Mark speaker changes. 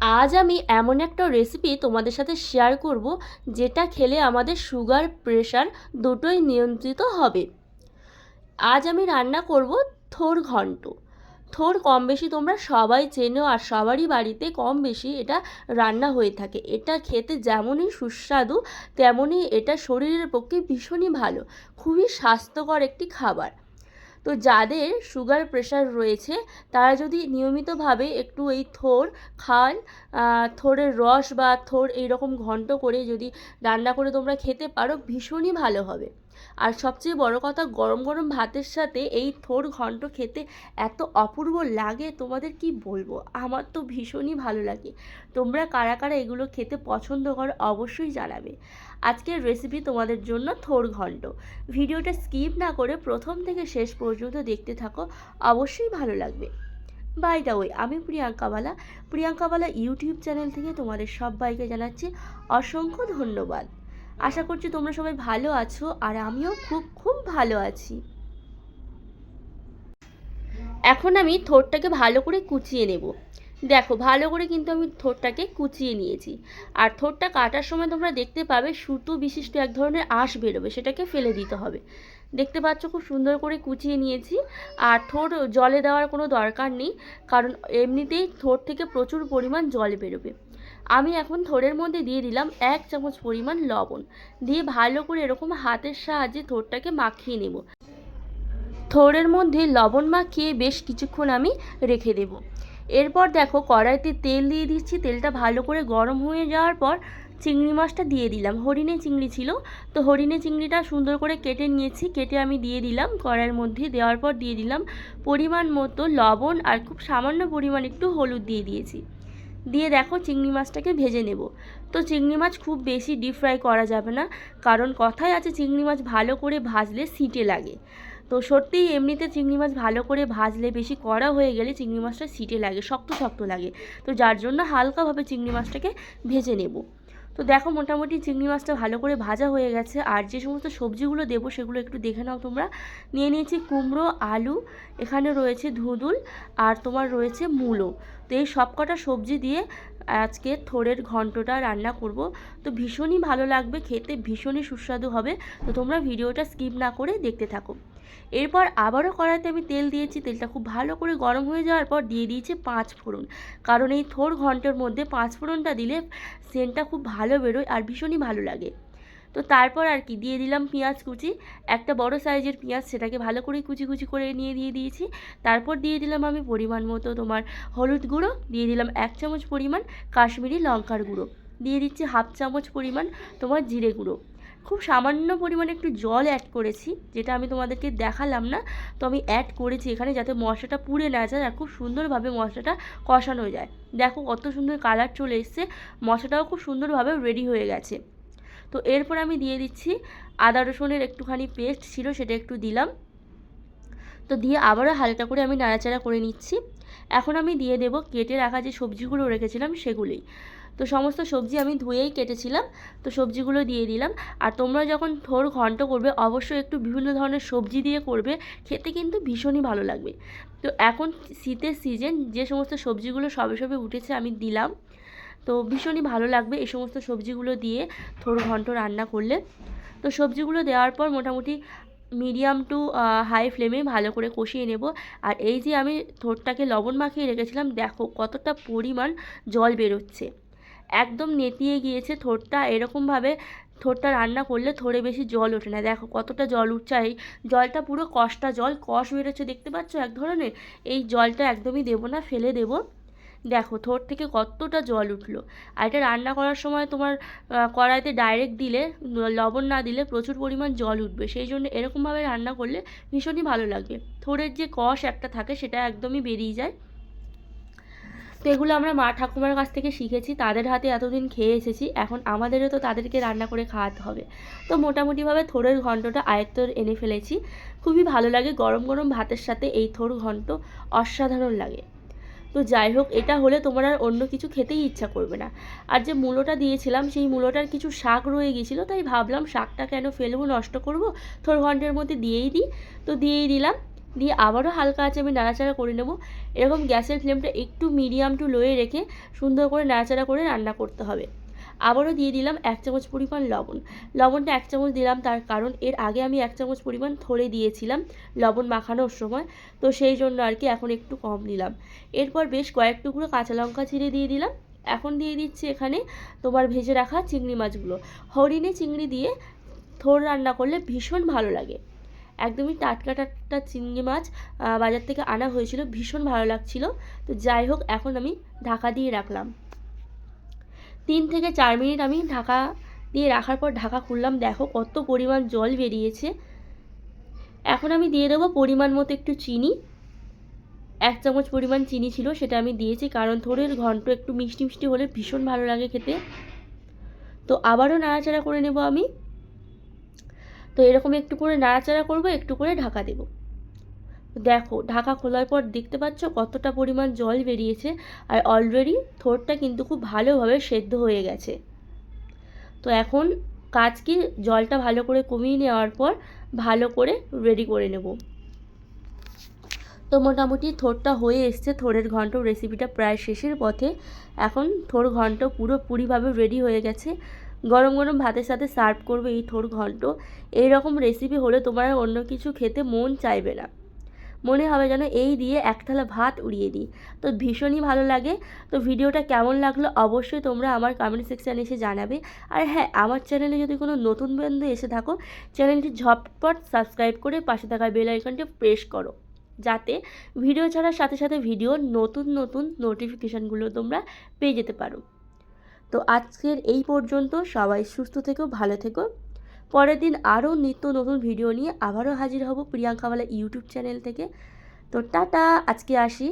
Speaker 1: আজ আমি এমন একটা রেসিপি তোমাদের সাথে শেয়ার করব, যেটা খেলে আমাদের সুগার প্রেশার দুটোই নিয়ন্ত্রিত হবে। আজ আমি রান্না করব থোর ঘন্ট। থোর কম বেশি তোমরা সবাই চেনো আর সবারই বাড়িতে কম বেশি এটা রান্না হয়ে থাকে। এটা খেতে যেমনই সুস্বাদু, তেমনই এটা শরীরের পক্ষে ভীষণই ভালো। খুবই স্বাস্থ্যকর একটি খাবার। তো যাদের সুগার প্রেশার রয়েছে, তারা যদি নিয়মিতভাবে একটু এই থোর খাল থোরের রস বা থোর এইরকম ঘন্ট করে যদি রান্না করে তোমরা খেতে পারো, ভীষণই ভালো হবে। আর সবচেয়ে বড় কথা, গরম গরম ভাতের সাথে এই থোর ঘন্ট খেতে এত অপূর্ব লাগে, তোমাদের কি বলব? আমার তো ভীষণই ভালো লাগে। তোমরা কারা কারা এগুলো খেতে পছন্দ করো অবশ্যই জানাবে। আজকের রেসিপি তোমাদের জন্য থোর ঘন্ট। ভিডিওটা স্কিপ না করে প্রথম থেকে শেষ পর্যন্ত দেখতে থাকো, অবশ্যই ভালো লাগবে। বাই দা ওয়ে আমি প্রিয়াঙ্কাওয়ালা প্রিয়াঙ্কাওয়ালা ইউটিউব চ্যানেল থেকে তোমাদের সবাইকে জানাচ্ছি অসংখ্য ধন্যবাদ। আশা করছি তোমরা সবাই ভালো আছো আর আমিও খুব খুব ভালো আছি। এখন আমি থোরটাকে ভালো করে কুচিয়ে নেব। দেখো, ভালো করে কিন্তু আমি থোরটাকে কুচিয়ে নিয়েছি। আর থোরটা কাটার সময় তোমরা দেখতে পাবে সুতো বিশিষ্ট এক ধরনের আঁশ বেরোবে, সেটাকে ফেলে দিতে হবে। দেখতে পাচ্ছ খুব সুন্দর করে কুচিয়ে নিয়েছি। আর থোর জলে দেওয়ার কোনো দরকার নেই, কারণ এমনিতেই থোর থেকে প্রচুর পরিমাণ জল বেরোবে। আমি এখন থোড়ের মধ্যে দিয়ে দিলাম এক চামচ পরিমাণ লবণ। দিয়ে ভালো করে এরকম হাতের সাহায্যে থোরটাকে মাখিয়ে নেব। থোড়ের মধ্যে লবণ মাখিয়ে বেশ কিছুক্ষণ আমি রেখে দেব। এরপর দেখো কড়াইতে তেল দিয়ে দিচ্ছি। তেলটা ভালো করে গরম হয়ে যাওয়ার পর চিংড়ি মাছটা দিয়ে দিলাম। হরিণে চিংড়ি ছিল। তো হরিণে চিংড়িটা সুন্দর করে কেটে নিয়েছি। কেটে আমি দিয়ে দিলাম কড়াইয়ের মধ্যে। দেওয়ার পর দিয়ে দিলাম পরিমাণ মতো লবণ আর খুব সামান্য পরিমাণ একটু হলুদ দিয়ে দিয়েছি। দিয়ে দেখো চিংড়ি মাছটাকে ভেজে নেব। তো চিংড়ি মাছ খুব বেশি ডিপ ফ্রাই করা যাবে না, কারণ কথাই আছে চিংড়ি মাছ ভালো করে ভাজলে সিটে লাগে। তো সত্যিই এমনিতে চিংড়ি মাছ ভালো করে ভাজলে বেশি কড়া হয়ে গেলে চিংড়ি মাছটা সিটে লাগে, শক্ত শক্ত লাগে। তো যার জন্য হালকাভাবে চিংড়ি মাছটাকে ভেজে নেব। তো দেখো মোটামুটি চিংড়ি মাছটা ভালো করে ভাজা হয়ে গেছে, আর যে সমস্ত সবজিগুলো দেবো সেগুলো একটু দেখে নাও তোমরা। নিয়ে নিয়েছি কুমড়ো, আলু, এখানে রয়েছে ধুদুল, আর তোমার রয়েছে মূলো। তো এই সব কটা সবজি দিয়ে আজকে থোড়ের ঘন্টটা রান্না করব। তো ভীষণই ভালো লাগবে, খেতে ভীষণই সুস্বাদু হবে। তো তোমরা ভিডিওটা স্কিপ না করে দেখতে থাকো। এরপর আবারও কড়াইতে আমি তেল দিয়েছি, তেলটা খুব ভালো করে গরম হয়ে যাওয়ার পর দিয়ে দিয়েছি পাঁচ ফোড়ন। কারণ এই থোর ঘণ্টার মধ্যে পাঁচ ফোড়নটা দিলে সেন্টটা খুব ভালো বেরোয় আর ভীষণই ভালো লাগে। তো তারপর আর কি, দিয়ে দিলাম পেঁয়াজ কুচি। একটা বড় সাইজের পেঁয়াজ সেটাকে ভালো করে কুচি কুচি করে নিয়ে দিয়ে দিয়েছি। তারপর দিয়ে দিলাম আমি পরিমাণ মতো তোমার হলুদ গুঁড়ো, দিয়ে দিলাম এক চামচ পরিমাণ কাশ্মীরি লঙ্কার গুঁড়ো, দিয়ে দিচ্ছি হাফ চামচ পরিমাণ তোমার জিরে গুঁড়ো। খুব সামান্য পরিমাণে একটু জল অ্যাড করেছি, যেটা আমি তোমাদেরকে দেখালাম না, তো আমি অ্যাড করেছি এখানে যাতে মশলাটা পুড়ে না যায় আর খুব সুন্দরভাবে মশলাটা কষানো যায়। দেখো কত সুন্দর কালার চলে এসছে, মশলাটাও খুব সুন্দরভাবে রেডি হয়ে গেছে। তো এরপর আমি দিয়ে দিচ্ছি আদা রসুনের একটুখানি পেস্ট ছিল, সেটা একটু দিলাম। তো দিয়ে আবারও হালকা করে আমি নাড়াচাড়া করে নিচ্ছি। এখন আমি দিয়ে দেব কেটে রাখা যে সবজিগুলো রেখেছিলাম সেগুলোই তো সমস্ত সবজি আমি ধুয়েই কেটেছিলাম, তো সবজিগুলো দিয়ে দিলাম। আর তোমরা যখন থোর ঘন্ট করবে, অবশ্যই একটু বিভিন্ন ধরনের সবজি দিয়ে করবে, খেতে কিন্তু ভীষণই ভালো লাগবে। তো এখন শীতের সিজন যে সমস্ত সবজিগুলো সবে সবে উঠেছে আমি দিলাম। তো ভীষণই ভালো লাগবে এই সমস্ত সবজিগুলো দিয়ে থোর ঘন্ট রান্না করলে। তো সবজিগুলো দেওয়ার পর মোটামুটি মিডিয়াম টু হাই ফ্লেমে ভালো করে কষিয়ে নেব। আর এই যে আমি থোরটাকে লবণ মাখিয়ে রেখেছিলাম, দেখো কতটা পরিমাণ জল বেরোচ্ছে। একদম নেতিয়ে গিয়েছে থোরটা এরকমভাবে থোরটা রান্না করলে থোড়ে বেশি জল ওঠে না। দেখো কতটা জল উঠছে। এই জলটা পুরো কষটা জল, কষ বেরোচ্ছে। দেখতে পাচ্ছ এক ধরনের? এই জলটা একদমই দেবো না, ফেলে দেবো। দেখো থোর থেকে কতটা জল উঠল। আর এটা রান্না করার সময় তোমার কড়াইতে ডাইরেক্ট দিলে, লবণ না দিলে প্রচুর পরিমাণ জল উঠবে। সেই জন্য এরকমভাবে রান্না করলে ভীষণই ভালো লাগবে থোরের যে কষ একটা থাকে সেটা একদমই বেরিয়ে যায়। তো এগুলো আমরা মা ঠাকুমার কাছ থেকে শিখেছি, তাদের হাতে এতদিন খেয়ে এসেছি, এখন আমাদেরও তো তাদেরকে রান্না করে খাওয়াতে হবে। তো মোটামুটিভাবে থোরের ঘন্টটা আয়ত্ত এনে ফেলেছি। খুবই ভালো লাগে, গরম গরম ভাতের সাথে এই থোর ঘন্ট অসাধারণ লাগে। তো যাই হোক, এটা হলে তোমার আর অন্য কিছু খেতেই ইচ্ছা করবে না। আর যে মূলোটা দিয়েছিলাম, সেই মূলোটার কিছু শাক রয়ে গেছিল তাই ভাবলাম শাকটা কেন ফেলব, নষ্ট করব? থোর ঘণ্টার মধ্যে দিয়েই দিই। তো দিয়েই দিলাম, দিয়ে আবারও হালকা আছে আমি নাড়াচাড়া করে নেব। এরকম গ্যাসের ফ্লেমটা একটু মিডিয়াম টু লোয়ে রেখে সুন্দর করে নাড়াচাড়া করে রান্না করতে হবে। আবারও দিয়ে দিলাম এক চামচ পরিমাণ লবণ। লবণটা এক চামচ দিলাম তার কারণ এর আগে আমি এক চামচ পরিমাণ থরে দিয়েছিলাম লবণ মাখানোর সময়। তো সেই জন্য আর কি এখন একটু কম দিলাম। এরপর বেশ কয়েক টুকরো কাঁচা লঙ্কা ছিঁড়ে দিয়ে দিলাম। এখন দিয়ে দিচ্ছি এখানে তোমার ভেজে রাখা চিংড়ি মাছগুলো। হরিণে চিংড়ি দিয়ে থোর রান্না করলে ভীষণ ভালো লাগে। একদমই টাটকা টাটকা চিংড়ি মাছ বাজার থেকে আনা হয়েছিল, ভীষণ ভালো লাগছিল। তো যাই হোক, এখন আমি ঢাকা দিয়ে রাখলাম। তিন থেকে চার মিনিট আমি ঢাকা দিয়ে রাখার পর ঢাকা খুললাম। দেখো কত পরিমাণ জল বেরিয়েছে। এখন আমি দিয়ে দেবো পরিমাণ মতো একটু চিনি। এক চামচ পরিমাণ চিনি ছিল, সেটা আমি দিয়েছি। কারণ থোড়ের ঘন্ট একটু মিষ্টি মিষ্টি হলে ভীষণ ভালো লাগে খেতে। তো আবারও নাড়াচাড়া করে নেব আমি। তো এরকম একটু করে নাড়াচাড়া করব, একটু করে ঢাকা দেব। দেখো, ঢাকা খোলার পর দেখতে পাচ্ছ কতটা পরিমাণ জল বেরিয়েছে আর অলরেডি থোরটা কিন্তু খুব ভালোভাবে সেদ্ধ হয়ে গেছে। তো এখন কাজ কি জলটা ভালো করে কমিয়ে নেওয়ার পর ভালো করে রেডি করে নেব। তো মোটামুটি থোরটা হয়ে এসছে, থোরের ঘন্ট রেসিপিটা প্রায় শেষের পথে। এখন থোর ঘন্ট পুরোপুরিভাবে রেডি হয়ে গেছে। গরম গরম ভাতের সাথে সার্ভ করবে এই থোর ঘন্ট। এই রকম রেসিপি হলে তোমার অন্য কিছু খেতে মন চাইবে না। মনে হবে যেন এই দিয়ে এক থালা ভাত উড়িয়ে দিই। তো ভীষণই ভালো লাগে। তো ভিডিওটা কেমন লাগল অবশ্যই তোমরা আমার কমেন্ট সেকশানে এসে জানাবে। আর হ্যাঁ আমার চ্যানেলে যদি কোনো নতুন বন্ধু এসে থাকো চ্যানেলটি ঝটপট সাবস্ক্রাইব করে পাশে থাকা বেল আইকনটি প্রেস করো। যাতে ভিডিও ছাড়ার সাথে সাথে ভিডিওর নতুন নতুন নোটিফিকেশানগুলো তোমরা পেয়ে যেতে পারো। তো আজকের এই পর্যন্ত সবাই সুস্থ থেকো, ভালো থেকো। পরের দিন আরও নিত্য নতুন ভিডিও নিয়ে আবারও হাজির হব প্রিয়াঙ্কাওয়ালা ইউটিউব চ্যানেল থেকে। তো টাটা, আজকে আসি।